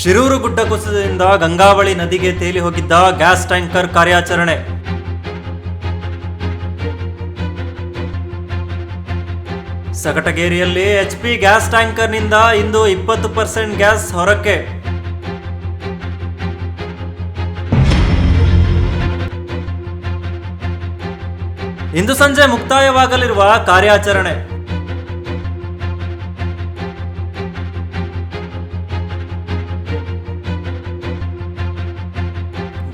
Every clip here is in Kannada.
ಶಿರೂರು ಗುಡ್ಡ ಕುಸಿತದಿಂದ ಗಂಗಾವಳಿ ನದಿಗೆ ತೇಲಿ ಹೋಗಿದ್ದ ಗ್ಯಾಸ್ ಟ್ಯಾಂಕರ್ ಕಾರ್ಯಾಚರಣೆ. ಸಕಟಗೇರಿಯಲ್ಲಿ ಎಚ್ ಪಿ ಗ್ಯಾಸ್ ಟ್ಯಾಂಕರ್ನಿಂದ ಇಂದು ಇಪ್ಪತ್ತು ಪರ್ಸೆಂಟ್ ಗ್ಯಾಸ್ ಹೊರಕ್ಕೆ. ಇಂದು ಸಂಜೆ ಮುಕ್ತಾಯವಾಗಲಿರುವ ಕಾರ್ಯಾಚರಣೆ.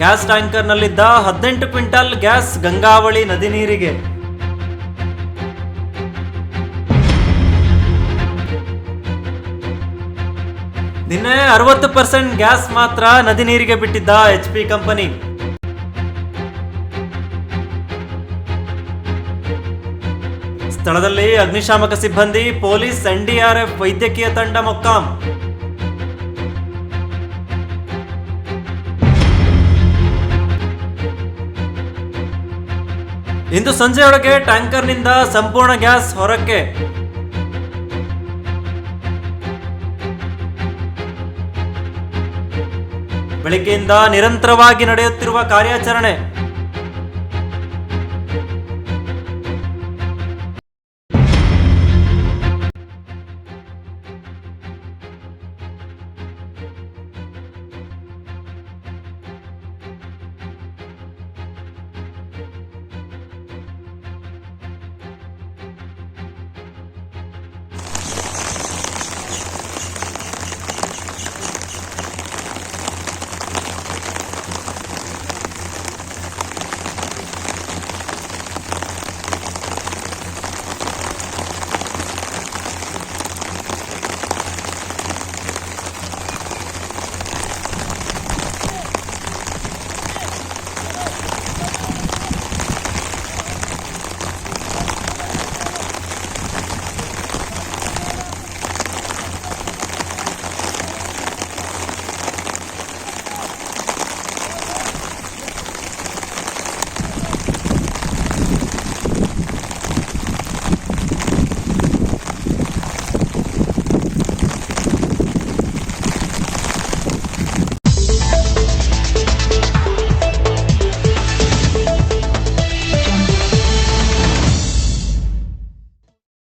ಗ್ಯಾಸ್ ಟ್ಯಾಂಕರ್ನಲ್ಲಿದ್ದ ಹದಿನೆಂಟು ಕ್ವಿಂಟಲ್ ಗ್ಯಾಸ್ ಗಂಗಾವಳಿ ನದಿ ನೀರಿಗೆ. ನಿನ್ನೆ ಅರವತ್ತು ಪರ್ಸೆಂಟ್ ಗ್ಯಾಸ್ ಮಾತ್ರ ನದಿ ನೀರಿಗೆ ಬಿಟ್ಟಿದ್ದ ಎಚ್ ಪಿ ಕಂಪನಿ. ಸ್ಥಳದಲ್ಲಿ ಅಗ್ನಿಶಾಮಕ ಸಿಬ್ಬಂದಿ, ಪೊಲೀಸ್ ಎನ್ಡಿಆರ್ಎಫ್ ವೈದ್ಯಕೀಯ ತಂಡ ಮೊಕ್ಕಾಂ. ಇಂದು ಸಂಜೆಯೊಳಗೆ ಟ್ಯಾಂಕರ್ನಿಂದ ಸಂಪೂರ್ಣ ಗ್ಯಾಸ್ ಹೊರಕ್ಕೆ. ಬೆಳಗ್ಗೆಯಿಂದ ನಿರಂತರವಾಗಿ ನಡೆಯುತ್ತಿರುವ ಕಾರ್ಯಾಚರಣೆ.